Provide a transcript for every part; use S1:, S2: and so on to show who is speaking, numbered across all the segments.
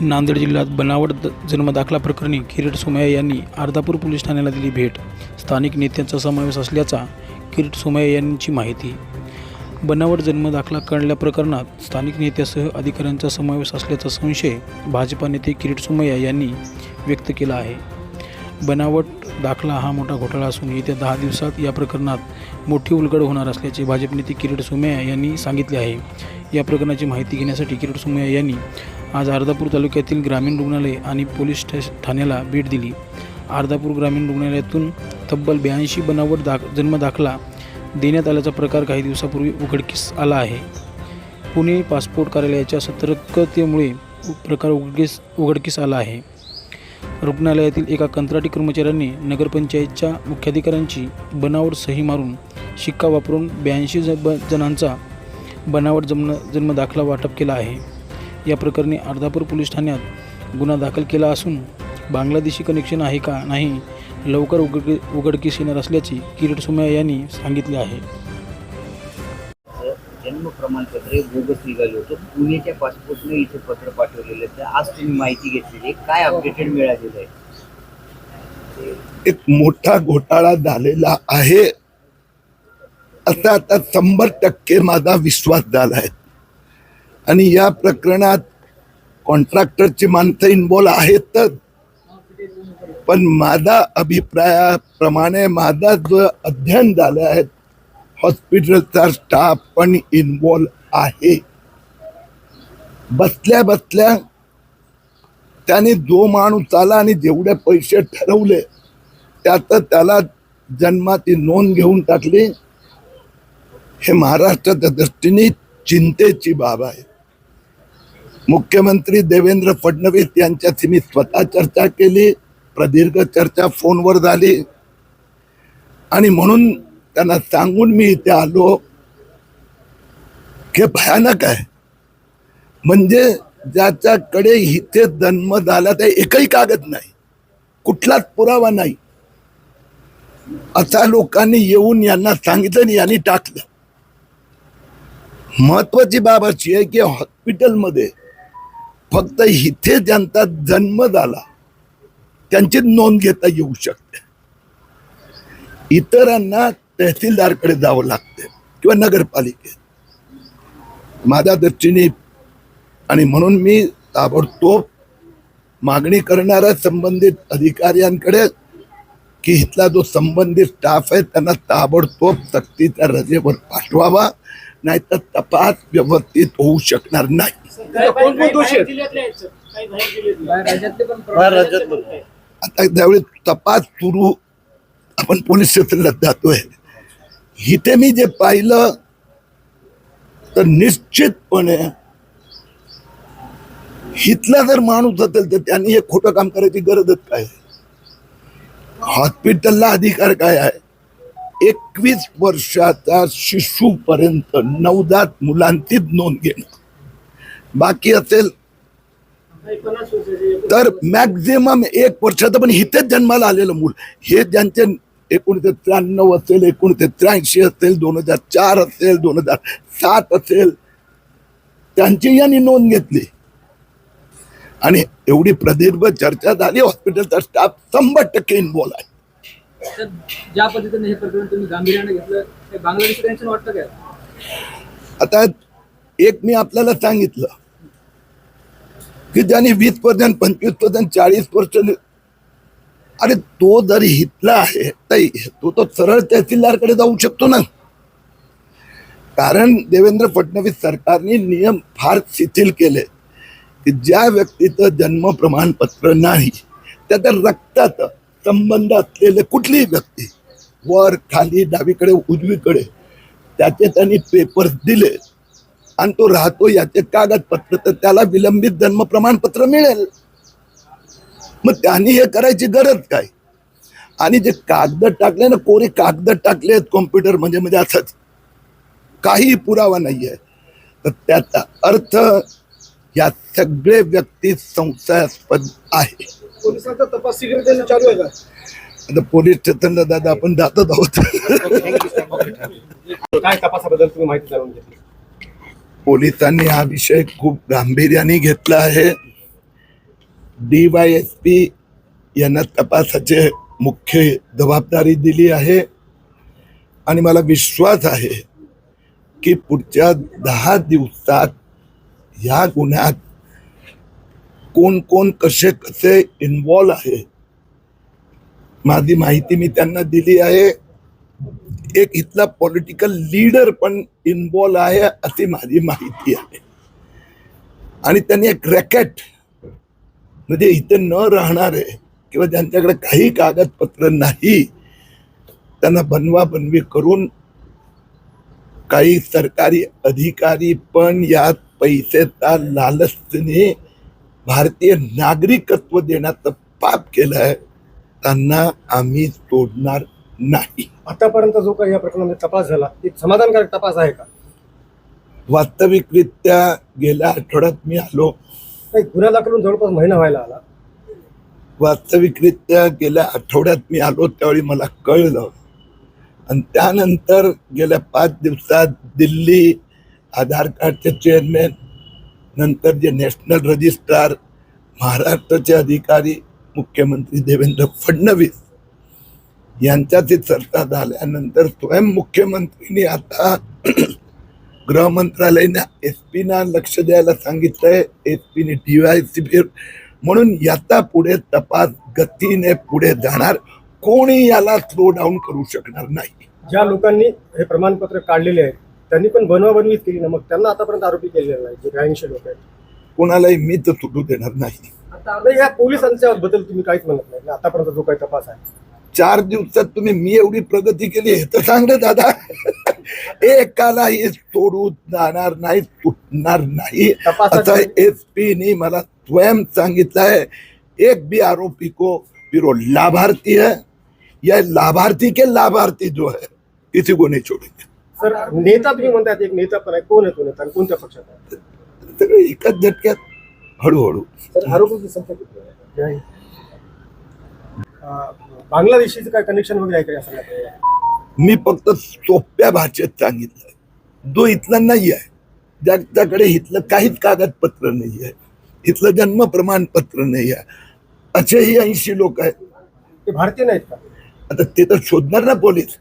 S1: नांदेड जिल्ह्यात बनावट द- जन्मदाखला प्रकरणी किरीट सोमय्या यांनी अर्धापूर पोलीस ठाण्याला दिली भेट. स्थानिक नेत्यांचा समावेश असल्याचा किरीट सोमय्या यांची माहिती. बनावट जन्मदाखला काढल्या प्रकरणात स्थानिक नेत्यासह अधिकाऱ्यांचा समावेश असल्याचा संशय भाजपा नेते किरीट सोमय्या यांनी व्यक्त केला आहे. बनावट दाखला हा मोठा घोटाळा असून येत्या दहा दिवसात या प्रकरणात मोठी उलगड होणार असल्याचे भाजप नेते किरीट सोमय्या यांनी सांगितले आहे. या प्रकरणाची माहिती घेण्यासाठी किरीट सोमय्या यांनी आज अर्धापूर तालुक्यातील ग्रामीण रुग्णालय आणि पोलीस स्टेश ठाण्याला भेट दिली. अर्धापूर ग्रामीण रुग्णालयातून तब्बल ब्याऐंशी बनावट दाख जन्मदाखला देण्यात आल्याचा प्रकार काही दिवसापूर्वी उघडकीस आला आहे. पुणे पासपोर्ट कार्यालयाच्या सतर्कतेमुळे प्रकार उघडकीस उघडकीस आला आहे. रुग्णालयातील एका कंत्राटी कर्मचाऱ्यांनी नगरपंचायतच्या मुख्याधिकाऱ्यांची बनावट सही मारून शिक्का वापरून ब्याऐंशी ज ब जणांचा बनावट जन्म जन्मदाखला वाटप केला आहे. या प्रकरणी अर्धापूर पोलीस ठाण्यात गुन्हा दाखल केला असून बांगलादेशी कनेक्शन आहे का नाही लवकर उघड उघडकीस येणार असल्याचे किरीट सोमय्या यांनी सांगितले आहे.
S2: जन्म प्रमाणपत्र हे बोगस निघालं होतं. पुण्याच्या पासपोर्टने इथे पत्र पाठवलेलं तर आज तुम्ही माहिती घेतलेली आहे. काय अपडेटेड मिळालेलं आहे?
S3: एक मोठा घोटाळा झालेला आहे. असा आता शंभर टक्के माझा विश्वास झाला आहे. आणि या प्रकरणात कॉन्ट्रॅक्टरची माणसं इन्वॉल्व आहेतच पण माझा अभिप्रायाप्रमाणे माझा जो अध्ययन झालं आहे हॉस्पिटलचा स्टाफ पण इन्वॉल्व आहे. बसल्या बसल्या त्याने जो माणूस आला आणि जेवढे पैसे ठरवले त्यात त्याला जन्माची नोंद घेऊन टाकली. हे महाराष्ट्राच्या दृष्टीने चिंतेची बाब आहे. मुख्यमंत्री देवेंद्र फडणवीस यांच्याशी मी स्वतः चर्चा केली प्रदीर्घ चर्चा फोनवर झाली. आणि म्हणून त्यांना सांगून मी इथे आलो. हे भयानक आहे. म्हणजे ज्याच्याकडे इथे जन्म झाला ते एकही कागद नाही. कुठलाच पुरावा नाही. असा लोकांनी येऊन यांना सांगितलं आणि यांनी टाकलं. महत्वाची बाब अशी आहे की हॉस्पिटलमध्ये फक्त इथे ज्यांचा जन्म झाला त्यांची नोंद घेता येऊ शकते. इतरांना तहसीलदारकडे जावं लागते किंवा नगरपालिकेत. माझ्या दृष्टीने आणि म्हणून मी ताबडतोब मागणी करणाऱ्या संबंधित अधिकाऱ्यांकडे की इथला जो संबंधित स्टाफ आहे त्यांना ताबडतोब सक्तीच्या रजेवर पाठवावा. नाहीतर तपास व्यवस्थित होऊ शकणार नाही. आता ज्यावेळी तपास सुरू आपण पोलीस स्टेशनला जातोय. इथे मी जे पाहिलं तर निश्चितपणे इथला जर माणूस असेल तर त्यांनी हे खोटं काम करायची गरजच काय हॉस्पिटलला अधिकार काय आहे? एकवीस वर्षाचा शिशूपर्यंत नवजात मुलांचीच नोंद घेणं बाकी असेल तर मॅक्झिमम एक वर्षाचं पण इथेच जन्माला आलेलं मूल. हे ज्यांचे एकोणीसशे त्र्याण्णव असेल एकोणीसशे त्र्याऐंशी असेल दोन हजार चार असेल दोन हजार सात असेल त्यांची यांनी नोंद घेतली. आणि एवढी प्रदीर्घ चर्चा झाली हॉस्पिटलचा स्टाफ शंभर टक्के इन्व्हॉल्व आहे.
S4: तर ज्या पद्धतीने हे प्रकरण तुम्ही गांभीर्याने घेतलं ते बांगलादेशी टेन्शन वाटतं काय?
S3: आता एक मी आपल्याला सांगितलं की ज्यांनी वीस पर्सेंट पंचवीस पर्सेंट चाळीस पर्सेंट अरे तो जर हितला आहे तर तो तो सरळ तहसीलदारकडे जाऊ शकतो ना. कारण देवेंद्र फडणवीस सरकारने नियम फार शिथिल केले की ज्या व्यक्तीचं जन्म प्रमाणपत्र नाही त्याचं रक्तात. संबंध असलेले कुठलीही व्यक्ती वर खाली डावीकडे उजवीकडे त्याचे त्यांनी पेपर्स दिले आणि तो राहतो याचे कागदपत्र तर त्याला विलंबित जन्म प्रमाणपत्र मिळेल. मग त्यांनी हे करायची गरज काय? आणि जे कागद टाकले ना कोरे कागद टाकले आहेत कॉम्प्युटर म्हणजे म्हणजे असंच. काही पुरावा नाही आहे तर त्याचा अर्थ या सगळे व्यक्ती संशयास्पद आहे.
S5: पोलिसांचा तपास चालू आहे का?
S3: आता पोलीस स्टेशनला दादा आपण जातच आहोत.
S5: काय तपासाबद्दल तुम्ही माहिती जाणून घेतली?
S3: पोलिसांनी हा विषय खूप गांभीर्याने घेतला आहे. डी वाय एस पी यांना तपासाचे मुख्य जबाबदारी दिली आहे. आणि मला विश्वास आहे की पुढच्या दहा दिवसात ह्या गुन्ह्यात कोण कोण कसे कसे इन्वॉल्व आहे? माझी माहिती मी त्यांना दिली आहे. एक इथला पॉलिटिकल लीडर पण इन्वॉल्व आहे अशी माझी माहिती आहे. आणि त्यांनी एक रॅकेट म्हणजे इथे न राहणारे किंवा ज्यांच्याकडे काही कागदपत्र नाही त्यांना बनवा बनवी करून काही सरकारी अधिकारी पण यात पैसेचा लालचने भारतीय नागरिकत्व देण्याचं पाप केलं आहे त्यांना आम्ही सोडणार नाही.
S5: आतापर्यंत जो काही या प्रकरणामध्ये तपास झाला ते समाधानकारक तपास आहे का?
S3: वास्तविकरित्या गेल्या आठवड्यात मी आलो.
S5: काही गुन्हा दाखल होऊन जवळपास महिना व्हायला आला.
S3: वास्तविकरित्या गेल्या आठवड्यात मी आलो त्यावेळी मला कळलं. आणि त्यानंतर गेल्या पाच दिवसात दिल्ली आधार कार्डचे चेअरमॅन नंतर जे नॅशनल रजिस्ट्रार महाराष्ट्राचे अधिकारी मुख्यमंत्री देवेंद्र फडणवीस यांच्याची चर्चा झाल्यानंतर स्वयं मुख्यमंत्रीने आता गृह मंत्रालयाने एस पीना लक्ष द्यायला सांगितलंय. एस पीने डी वाय डीवायसी म्हणून याचा पुढे तपास गतीने पुढे जाणार. कोणी याला स्लो डाऊन करू शकणार नाही.
S5: ज्या लोकांनी हे प्रमाणपत्र काढलेले आहे त्यांनी पण बनवाबनवीच केली ना. मग त्यांना आतापर्यंत आरोपी केलेला नाही जे ब्याऐंशी लोक आहेत.
S3: कोणालाही मी तर सुटू देणार नाही.
S4: आता
S5: नाही, या पोलिसांच्या बद्दल तुम्ही काहीच म्हणत नाही ना. आतापर्यंत जो काही तपास आहे.
S3: चार दिवसात तुम्ही मी एवढी प्रगती केली हे तर सांग रे दादा. एकालाही सोडू जाणार नाही सुटणार नाही.
S5: तपासाच्या-
S3: आता एस पी मला स्वयं सांगितलंय एक भी आरोपी को फिर वो लाभार्थी है. या लाभार्थी के लाभार्थी जो है किसी को नहीं छोड़ेंगे.
S5: सर नेता तुम्ही म्हणतायत एक नेता पण आहे. कोण आहे तो नेता? आणि कोणत्या पक्षात आहे?
S3: सगळे एकाच झटक्यात हळूहळू.
S5: सर आरोपीची संख्या किती आहे? अं, बांगलादेशीचं काय कनेक्शन वगैरे आहे का या सगळ्यात
S3: मी फक्त सोप्या भाषेत सांगितलं जो इथला नाही आहे ज्याच्याकडे इथलं काहीच कागदपत्र नाही आहे इथलं जन्म प्रमाणपत्र नाही आहे असेही ऐंशी लोक आहेत.
S5: ते भारतीय नाहीत का?
S3: आता ते तर शोधणार ना पोलीस.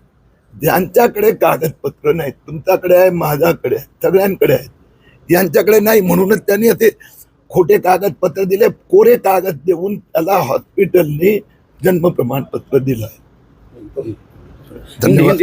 S3: ज्यांच्याकडे कागदपत्र नाहीत तुमच्याकडे आहे माझ्याकडे आहे सगळ्यांकडे आहेत. यांच्याकडे नाही म्हणूनच त्यांनी असे खोटे कागदपत्र दिले कोरे कागद देऊन त्याला हॉस्पिटलने जन्म प्रमाणपत्र दिलं आहे धन्यवाद.